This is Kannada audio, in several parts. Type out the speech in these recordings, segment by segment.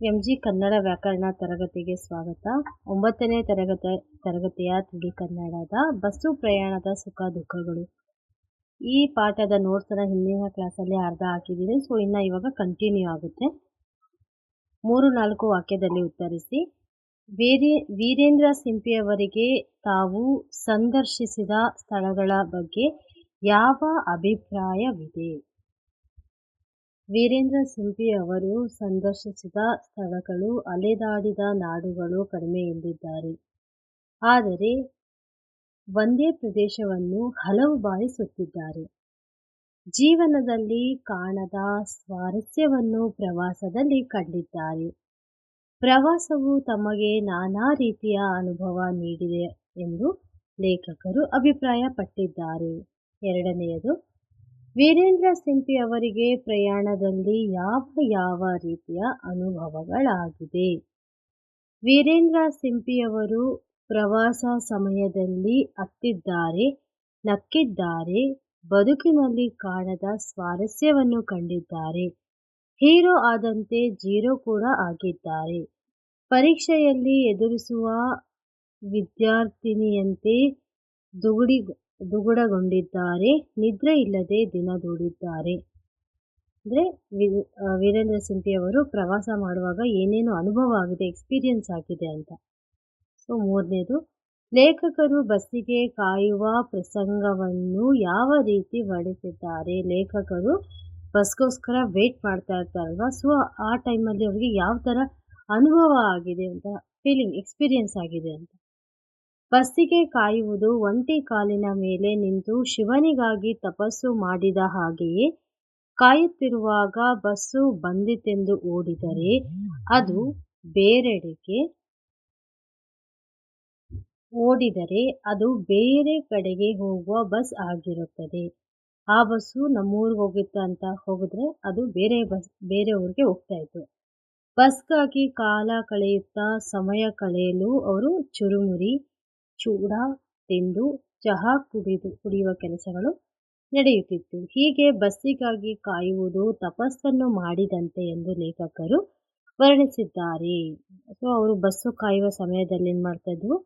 ಎಂ ಜಿ ಕನ್ನಡ ವ್ಯಾಕರಣ ತರಗತಿಗೆ ಸ್ವಾಗತ. ಒಂಬತ್ತನೇ ತರಗತಿ, ತರಗತಿಯ ತುಡಿ ಕನ್ನಡದ ಬಸ್ಸು ಪ್ರಯಾಣದ ಸುಖ ದುಃಖಗಳು. ಈ ಪಾಠದ ನೋಟ್ಸನ್ನು ಹಿಂದಿನ ಕ್ಲಾಸಲ್ಲಿ ಅರ್ಧ ಹಾಕಿದ್ದೀನಿ. ಸೊ ಇನ್ನು ಇವಾಗ ಕಂಟಿನ್ಯೂ ಆಗುತ್ತೆ. ಮೂರು ನಾಲ್ಕು ವಾಕ್ಯದಲ್ಲಿ ಉತ್ತರಿಸಿ. ವೀರಿ, ವೀರೇಂದ್ರ ಸಿಂಪಿಯವರಿಗೆ ತಾವು ಸಂದರ್ಶಿಸಿದ ಸ್ಥಳಗಳ ಬಗ್ಗೆ ಯಾವ ಅಭಿಪ್ರಾಯವಿದೆ? ವೀರೇಂದ್ರ ಸಿಂಪಿ ಅವರು ಸಂದರ್ಶಿಸಿದ ಸ್ಥಳಗಳು ಅಲೆದಾಡಿದ ನಾಡುಗಳು ಕಡಿಮೆ ಎಂದಿದ್ದಾರೆ. ಆದರೆ ಒಂದೇ ಪ್ರದೇಶವನ್ನು ಹಲವು ಬಾರಿ ಸುತ್ತಿದ್ದಾರೆ. ಜೀವನದಲ್ಲಿ ಕಾಣದ ಸ್ವಾರಸ್ಯವನ್ನು ಪ್ರವಾಸದಲ್ಲಿ ಕಂಡಿದ್ದಾರೆ. ಪ್ರವಾಸವು ತಮಗೆ ನಾನಾ ರೀತಿಯ ಅನುಭವ ನೀಡಿದೆ ಎಂದು ಲೇಖಕರು ಅಭಿಪ್ರಾಯಪಟ್ಟಿದ್ದಾರೆ. ಎರಡನೆಯದು ವೀರೇಂದ್ರ ಸಿಂಪಿ ಅವರಿಗೆ ಪ್ರಯಾಣದಲ್ಲಿ ಯಾವ ಯಾವ ರೀತಿಯ ಅನುಭವಗಳಾಗಿದೆ ವೀರೇಂದ್ರ ಸಿಂಪಿಯವರು ಪ್ರವಾಸ ಸಮಯದಲ್ಲಿ ಅತ್ತಿದ್ದಾರೆ, ನಕ್ಕಿದ್ದಾರೆ, ಬದುಕಿನಲ್ಲಿ ಕಾಣದ ಸ್ವಾರಸ್ಯವನ್ನು ಕಂಡಿದ್ದಾರೆ. ಹೀರೋ ಆದಂತೆ ಜೀರೋ ಕೂಡ ಆಗಿದ್ದಾರೆ. ಪರೀಕ್ಷೆಯಲ್ಲಿ ಎದುರಿಸುವ ವಿದ್ಯಾರ್ಥಿನಿಯಂತೆ ದುಗುಡಿ ದುಗುಡಗೊಂಡಿದ್ದಾರೆ. ನಿದ್ರೆ ಇಲ್ಲದೆ ದಿನ ದೂಡಿದ್ದಾರೆ. ಅಂದರೆ ವೀರೇಂದ್ರ ಸಿಂಪಿಯವರು ಪ್ರವಾಸ ಮಾಡುವಾಗ ಏನೇನು ಅನುಭವ ಆಗಿದೆ ಎಕ್ಸ್ಪೀರಿಯನ್ಸ್ ಆಗಿದೆ ಅಂತ. ಸೊ, ಮೂರನೇದು, ಲೇಖಕರು ಬಸ್ಸಿಗೆ ಕಾಯುವ ಪ್ರಸಂಗವನ್ನು ಯಾವ ರೀತಿ ವರ್ಣಿಸಿದ್ದಾರೆ ಲೇಖಕರು ಬಸ್ಗೋಸ್ಕರ ವೇಟ್ ಮಾಡ್ತಾ ಇರ್ತಾರಲ್ವ? ಸೊ, ಆ ಟೈಮಲ್ಲಿ ಅವರಿಗೆ ಯಾವ ಥರ ಅನುಭವ ಆಗಿದೆ ಅಂತ ಫೀಲಿಂಗ್ ಎಕ್ಸ್ಪೀರಿಯನ್ಸ್ ಆಗಿದೆ ಅಂತ. ಬಸ್ಸಿಗೆ ಕಾಯುವುದು ಒಂಟಿ ಕಾಲಿನ ಮೇಲೆ ನಿಂತು ಶಿವನಿಗಾಗಿ ತಪಸ್ಸು ಮಾಡಿದ ಹಾಗೆಯೇ ಕಾಯುತ್ತಿರುವಾಗ ಬಸ್ಸು ಬಂದಿತೆಂದು ಓಡಿದರೆ ಅದು ಬೇರೆಡೆಗೆ ಓಡಿದರೆ ಅದು ಬೇರೆ ಕಡೆಗೆ ಹೋಗುವ ಬಸ್ ಆಗಿರುತ್ತದೆ. ಆ ಬಸ್ಸು ನಮ್ಮೂರಿಗೆ ಹೋಗಿತ್ತು ಅಂತ ಹೋಗಿದ್ರೆ ಅದು ಬೇರೆ ಬಸ್, ಬೇರೆ ಊರಿಗೆ ಹೋಗ್ತಾ ಇತ್ತು. ಬಸ್ಗಾಗಿ ಕಾಲ ಕಳೆಯುತ್ತಾ ಸಮಯ ಕಳೆಯಲು ಅವರು ಚುರುಮುರಿ ಚೂಡ ತಿಂದು ಚಹಾ ಕುಡಿದು ಕುಡಿಯುವ ಕೆಲಸಗಳು ನಡೆಯುತ್ತಿತ್ತು. ಹೀಗೆ ಬಸ್ಸಿಗಾಗಿ ಕಾಯುವುದು ತಪಸ್ಸನ್ನು ಮಾಡಿದಂತೆ ಎಂದು ಲೇಖಕರು ವರ್ಣಿಸಿದ್ದಾರೆ. ಸೊ ಅವರು ಬಸ್ಸು ಕಾಯುವ ಸಮಯದಲ್ಲಿ ಏನು ಮಾಡ್ತಾ ಇದ್ವು?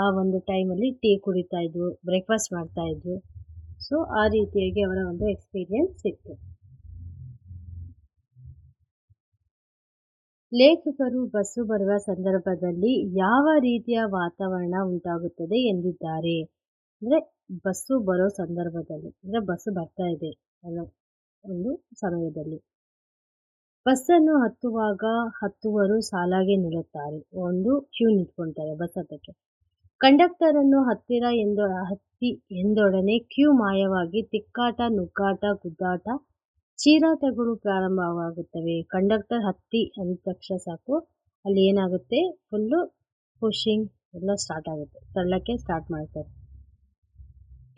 ಆ ಒಂದು ಟೈಮಲ್ಲಿ ಟೀ ಕುಡಿತಾ ಇದ್ವು ಬ್ರೇಕ್ಫಾಸ್ಟ್ ಮಾಡ್ತಾ ಇದ್ವು. ಸೊ ಆ ರೀತಿಯಾಗಿ ಅವರ ಒಂದು ಎಕ್ಸ್ಪೀರಿಯನ್ಸ್ ಇತ್ತು. ಲೇಖಕರು ಬಸ್ಸು ಬರುವ ಸಂದರ್ಭದಲ್ಲಿ ಯಾವ ರೀತಿಯ ವಾತಾವರಣ ಉಂಟಾಗುತ್ತದೆ ಎಂದಿದ್ದಾರೆ. ಅಂದರೆ ಬಸ್ಸು ಬರೋ ಸಂದರ್ಭದಲ್ಲಿ, ಅಂದರೆ ಬಸ್ಸು ಬರ್ತಾ ಇದೆ ಅನ್ನೋ ಒಂದು ಸಮಯದಲ್ಲಿ. ಬಸ್ಸನ್ನು ಹತ್ತುವಾಗ ಹತ್ತುವರು ಸಾಲಾಗಿ ನಿಲ್ಲುತ್ತಾರೆ. ಒಂದು ಕ್ಯೂ ನಿಂತ್ಕೊಳ್ತಾರೆ ಬಸ್ ಹತ್ತಕ್ಕೆ. ಕಂಡಕ್ಟರನ್ನು ಹತ್ತಿರ ಎಂದು, ಹತ್ತಿ ಎಂದೊಡನೆ ಕ್ಯೂ ಮಾಯವಾಗಿ ತಿಕ್ಕಾಟ ನುಗ್ಗಾಟ ಗುದ್ದಾಟ ಚೀರಾಟಗಳು ಪ್ರಾರಂಭವಾಗುತ್ತವೆ. ಕಂಡಕ್ಟರ್ ಹತ್ತಿ ಅಂದ ತಕ್ಷಣ ಸಾಕು. ಅಲ್ಲಿ ಏನಾಗುತ್ತೆ? ಫುಲ್ಲು ಪುಷಿಂಗ್ ಎಲ್ಲ ಸ್ಟಾರ್ಟ್ ಆಗುತ್ತೆ. ತಳ್ಳಕ್ಕೆ ಸ್ಟಾರ್ಟ್ ಮಾಡ್ತಾರೆ.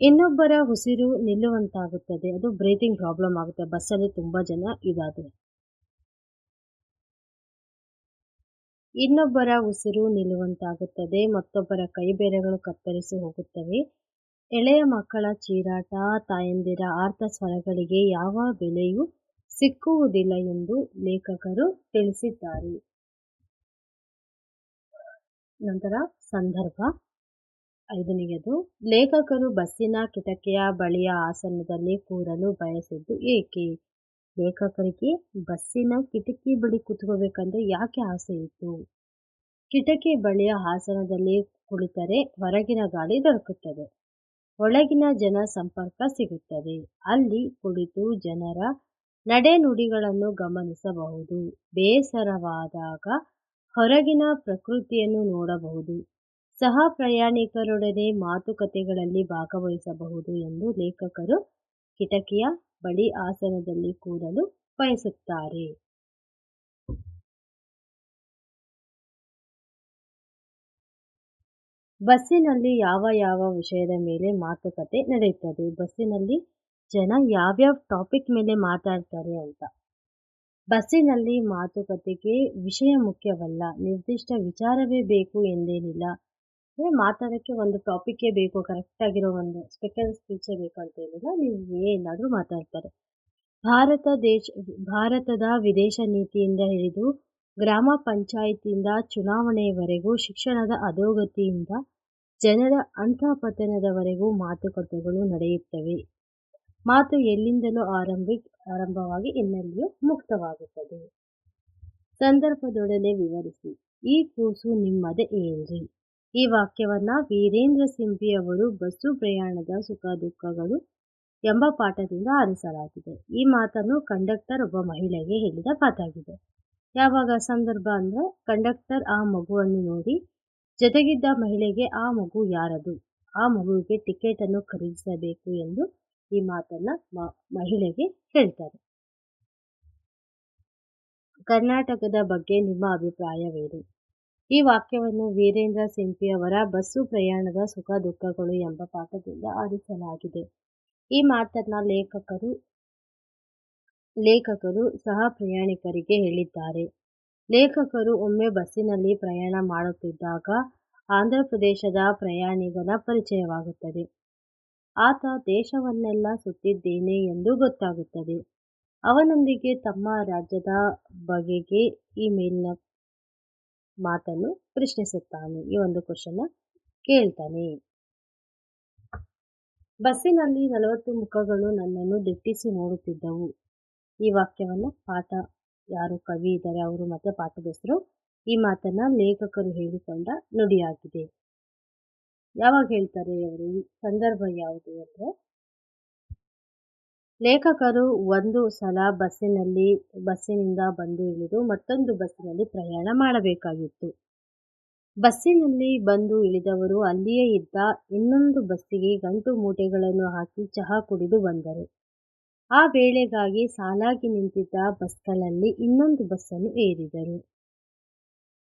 ಇನ್ನೊಬ್ಬರ ಉಸಿರು ನಿಲ್ಲುವಂತಾಗುತ್ತದೆ. ಅದು ಬ್ರೀತಿಂಗ್ ಪ್ರಾಬ್ಲಮ್ ಆಗುತ್ತೆ. ಬಸ್ಸಲ್ಲಿ ತುಂಬ ಜನ ಇದಾದರೆ. ಇನ್ನೊಬ್ಬರ ಉಸಿರು ನಿಲ್ಲುವಂತಾಗುತ್ತದೆ. ಮತ್ತೊಬ್ಬರ ಕೈ ಬೇರೆಗಳು ಕತ್ತರಿಸಿ ಹೋಗುತ್ತವೆ. ಎಳೆಯ ಮಕ್ಕಳ ಚೀರಾಟ, ತಾಯಂದಿರ ಆರ್ತ ಸ್ವರಗಳಿಗೆ ಯಾವ ಬೆಲೆಯೂ ಸಿಕ್ಕುವುದಿಲ್ಲ ಎಂದು ಲೇಖಕರು ತಿಳಿಸಿದ್ದಾರೆ. ನಂತರ ಸಂದರ್ಭ ಐದನೆಯದು, ಲೇಖಕರು ಬಸ್ಸಿನ ಕಿಟಕಿಯ ಬಳಿಯ ಆಸನದಲ್ಲಿ ಕೂರಲು ಬಯಸಿದ್ದು ಏಕೆ? ಲೇಖಕರಿಗೆ ಬಸ್ಸಿನ ಕಿಟಕಿ ಬಳಿ ಕೂತ್ಕೋಬೇಕಂದ್ರೆ ಯಾಕೆ ಆಸೆ ಇತ್ತು ಕಿಟಕಿ ಬಳಿಯ ಆಸನದಲ್ಲಿ ಕುಳಿತರೆ ಹೊರಗಿನ ಗಾಳಿ ದೊರಕುತ್ತದೆ. ಒಳಗಿನ ಜನ ಸಂಪರ್ಕ ಸಿಗುತ್ತದೆ. ಅಲ್ಲಿ ಕುಳಿತು ಜನರ ನಡೆನುಡಿಗಳನ್ನು ಗಮನಿಸಬಹುದು. ಬೇಸರವಾದಾಗ ಹೊರಗಿನ ಪ್ರಕೃತಿಯನ್ನು ನೋಡಬಹುದು. ಸಹ ಪ್ರಯಾಣಿಕರೊಡನೆ ಮಾತುಕತೆಗಳಲ್ಲಿ ಭಾಗವಹಿಸಬಹುದು ಎಂದು ಲೇಖಕರು ಕಿಟಕಿಯ ಬಳಿ ಆಸನದಲ್ಲಿ ಕೂರಲು ಬಯಸುತ್ತಾರೆ. ಬಸ್ಸಿನಲ್ಲಿ ಯಾವ ಯಾವ ವಿಷಯದ ಮೇಲೆ ಮಾತುಕತೆ ನಡೆಯುತ್ತದೆ? ಬಸ್ಸಿನಲ್ಲಿ ಜನ ಯಾವ್ಯಾವ ಟಾಪಿಕ್ ಮೇಲೆ ಮಾತಾಡ್ತಾರೆ ಅಂತ. ಬಸ್ಸಿನಲ್ಲಿ ಮಾತುಕತೆಗೆ ವಿಷಯ ಮುಖ್ಯವಲ್ಲ, ನಿರ್ದಿಷ್ಟ ವಿಚಾರವೇ ಬೇಕು ಎಂದೇನಿಲ್ಲ. ಅಂದರೆ ಮಾತಾಡೋಕ್ಕೆ ಒಂದು ಟಾಪಿಕ್ಕೇ ಬೇಕು ಕರೆಕ್ಟಾಗಿರೋ ಒಂದು ಸ್ಪೆಕಲ್ ಸ್ಪೀಚೇ ಬೇಕು ಅಂತ ಏನಿಲ್ಲ ನೀವು ಏನಾದರೂ ಮಾತಾಡ್ತಾರೆ. ಭಾರತ ದೇಶ, ಭಾರತದ ವಿದೇಶ ನೀತಿಯಿಂದ ಹಿಡಿದು ಗ್ರಾಮ ಪಂಚಾಯಿತಿಯಿಂದ ಚುನಾವಣೆಯವರೆಗೂ ಶಿಕ್ಷಣದ ಅಧೋಗತಿಯಿಂದ ಜನರ ಅಂತಃಪತನದವರೆಗೂ ಮಾತುಕತೆಗಳು ನಡೆಯುತ್ತವೆ. ಮಾತು ಎಲ್ಲಿಂದಲೂ ಆರಂಭಿ, ಆರಂಭವಾಗಿ ಇನ್ನೆಲ್ಲಿಯೂ ಮುಕ್ತವಾಗುತ್ತದೆ. ಸಂದರ್ಭದೊಡನೆ ವಿವರಿಸಿ. ಈ ಕೂಸು ನಿಮ್ಮದೇ ಏನ್ರಿ? ಈ ವಾಕ್ಯವನ್ನ ವೀರೇಂದ್ರ ಸಿಂಪಿ ಅವರು ಬಸ್ಸು ಪ್ರಯಾಣದ ಸುಖ ದುಃಖಗಳು ಎಂಬ ಪಾಠದಿಂದ ಆರಿಸಲಾಗಿದೆ. ಈ ಮಾತನ್ನು ಕಂಡಕ್ಟರ್ ಒಬ್ಬ ಮಹಿಳೆಗೆ ಹೇಳಿದ ಮಾತಾಗಿದೆ. ಯಾವಾಗ ಸಂದರ್ಭ ಅಂದ್ರೆ ಕಂಡಕ್ಟರ್ ಆ ಮಗುವನ್ನು ನೋಡಿ, ಜೊತೆಗಿದ್ದ ಮಹಿಳೆಗೆ ಆ ಮಗು ಯಾರದು? ಆ ಮಗುವಿಗೆ ಟಿಕೆಟ್ ಅನ್ನು ಖರೀದಿಸಬೇಕು ಎಂದು ಈ ಮಾತನ್ನ ಮಹಿಳೆಗೆ ಹೇಳ್ತಾರೆ. ಕರ್ನಾಟಕದ ಬಗ್ಗೆ ನಿಮ್ಮ ಅಭಿಪ್ರಾಯವೇನು? ಈ ವಾಕ್ಯವನ್ನು ವೀರೇಂದ್ರ ಸಿಂಪಿ ಅವರ ಬಸ್ಸು ಪ್ರಯಾಣದ ಸುಖ ದುಃಖಗಳು ಎಂಬ ಪಾಠದಿಂದ ಆರಿಸಲಾಗಿದೆ ಈ ಮಾತನ್ನ ಲೇಖಕರು ಲೇಖಕರು ಸಹ ಪ್ರಯಾಣಿಕರಿಗೆ ಹೇಳಿದ್ದಾರೆ. ಲೇಖಕರು ಒಮ್ಮೆ ಬಸ್ಸಿನಲ್ಲಿ ಪ್ರಯಾಣ ಮಾಡುತ್ತಿದ್ದಾಗ ಆಂಧ್ರಪ್ರದೇಶದ ಪ್ರಯಾಣಿಗನ ಪರಿಚಯವಾಗುತ್ತದೆ. ಆತ, ದೇಶವನ್ನೆಲ್ಲ ಸುತ್ತಿದ್ದೇನೆ ಎಂದು ಗೊತ್ತಾಗುತ್ತದೆ. ಅವನೊಂದಿಗೆ ತಮ್ಮ ರಾಜ್ಯದ ಬಗೆಗೆ ಈ ಮೇಲಿನ ಮಾತನ್ನು ಪ್ರಶ್ನಿಸುತ್ತಾನೆ. ಈ ಒಂದು ಕ್ವಶನ್ ಕೇಳ್ತಾನೆ. ಬಸ್ಸಿನಲ್ಲಿ ನಲವತ್ತು ಮುಖಗಳು ನನ್ನನ್ನು ದಿಟ್ಟಿಸಿ ನೋಡುತ್ತಿದ್ದವು. ಈ ವಾಕ್ಯವನ್ನು ಪಾಠ ಯಾರು ಕವಿ ಇದ್ದಾರೆ ಅವರು ಮತ್ತೆ ಪಾಠದ ಹೆಸರು ಈ ಮಾತನ್ನ ಲೇಖಕರು ಹೇಳಿಕೊಂಡ ನುಡಿಯಾಗಿದೆ ಯಾವಾಗ ಹೇಳ್ತಾರೆ ಅವರು? ಸಂದರ್ಭ ಯಾವುದು ಅಂದ್ರೆ, ಲೇಖಕರು ಒಂದು ಸಲ ಬಸ್ಸಿನಲ್ಲಿ, ಬಸ್ಸಿನಿಂದ ಬಂದು ಇಳಿದು ಮತ್ತೊಂದು ಬಸ್ಸಿನಲ್ಲಿ ಪ್ರಯಾಣ ಮಾಡಬೇಕಾಗಿತ್ತು. ಬಸ್ಸಿನಲ್ಲಿ ಬಂದು ಇಳಿದವರು ಅಲ್ಲಿಯೇ ಇದ್ದ ಇನ್ನೊಂದು ಬಸ್ಸಿಗೆ ಗಂಟು ಮೂಟೆಗಳನ್ನು ಹಾಕಿ ಚಹಾ ಕುಡಿದು ಬಂದರು. ಆ ವೇಳೆಗಾಗಿ ಸಾಲಾಗಿ ನಿಂತಿದ್ದ ಬಸ್ಗಳಲ್ಲಿ ಇನ್ನೊಂದು ಬಸ್ಸನ್ನು ಏರಿದರು.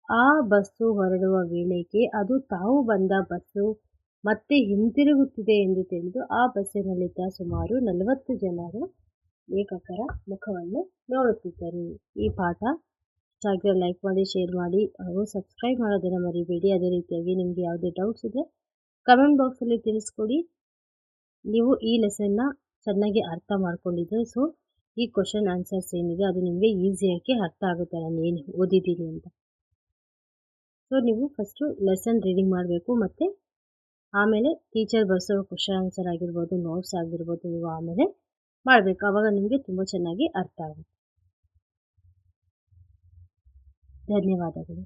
ಆ ಬಸ್ಸು ಹೊರಡುವ ವೇಳೆಗೆ ಅದು ತಾವು ಬಂದ ಬಸ್ಸು ಮತ್ತೆ ಹಿಂತಿರುಗುತ್ತಿದೆ ಎಂದು ತಿಳಿದು ಆ ಬಸ್ಸಿನಲ್ಲಿದ್ದ ಸುಮಾರು ನಲವತ್ತು ಜನರು ಲೇಖಕರ ಮುಖವನ್ನು ನೋಡುತ್ತಿದ್ದರು. ಈ ಪಾಠ ಇಷ್ಟ ಲೈಕ್ ಮಾಡಿ, ಶೇರ್ ಮಾಡಿ ಹಾಗೂ ಸಬ್ಸ್ಕ್ರೈಬ್ ಮಾಡೋದನ್ನು ಮರಿಬೇಡಿ. ಅದೇ ರೀತಿಯಾಗಿ ನಿಮಗೆ ಯಾವುದೇ ಡೌಟ್ಸ್ ಇದೆ ಕಮೆಂಟ್ ಬಾಕ್ಸಲ್ಲಿ ತಿಳಿಸ್ಕೊಡಿ. ನೀವು ಈ ಲೆಸನ್ನ ಚೆನ್ನಾಗಿ ಅರ್ಥ ಮಾಡ್ಕೊಂಡಿದ್ರೆ ಸೊ ಈ ಕ್ವಶನ್ ಆನ್ಸರ್ಸ್ ಏನಿದೆ, ಅದು ನಿಮಗೆ ಈಸಿಯಾಗಿ ಅರ್ಥ ಆಗುತ್ತೆ. ನಾನು ಏನು ಓದಿದ್ದೀನಿ ಅಂತ. ಸೊ ನೀವು ಫಸ್ಟು ಲೆಸನ್ ರೀಡಿಂಗ್ ಮಾಡಬೇಕು. ಮತ್ತು ಆಮೇಲೆ ಟೀಚರ್ ಬರ್ಸೋ ಕ್ವಶನ್ ಆನ್ಸರ್ ಆಗಿರ್ಬೋದು ನೋಟ್ಸ್ ಆಗಿರ್ಬೋದು, ನೀವು ಆಮೇಲೆ ಮಾಡಬೇಕು. ಆವಾಗ ನಿಮಗೆ ತುಂಬ ಚೆನ್ನಾಗಿ ಅರ್ಥ ಆಗುತ್ತೆ. ಧನ್ಯವಾದಗಳು.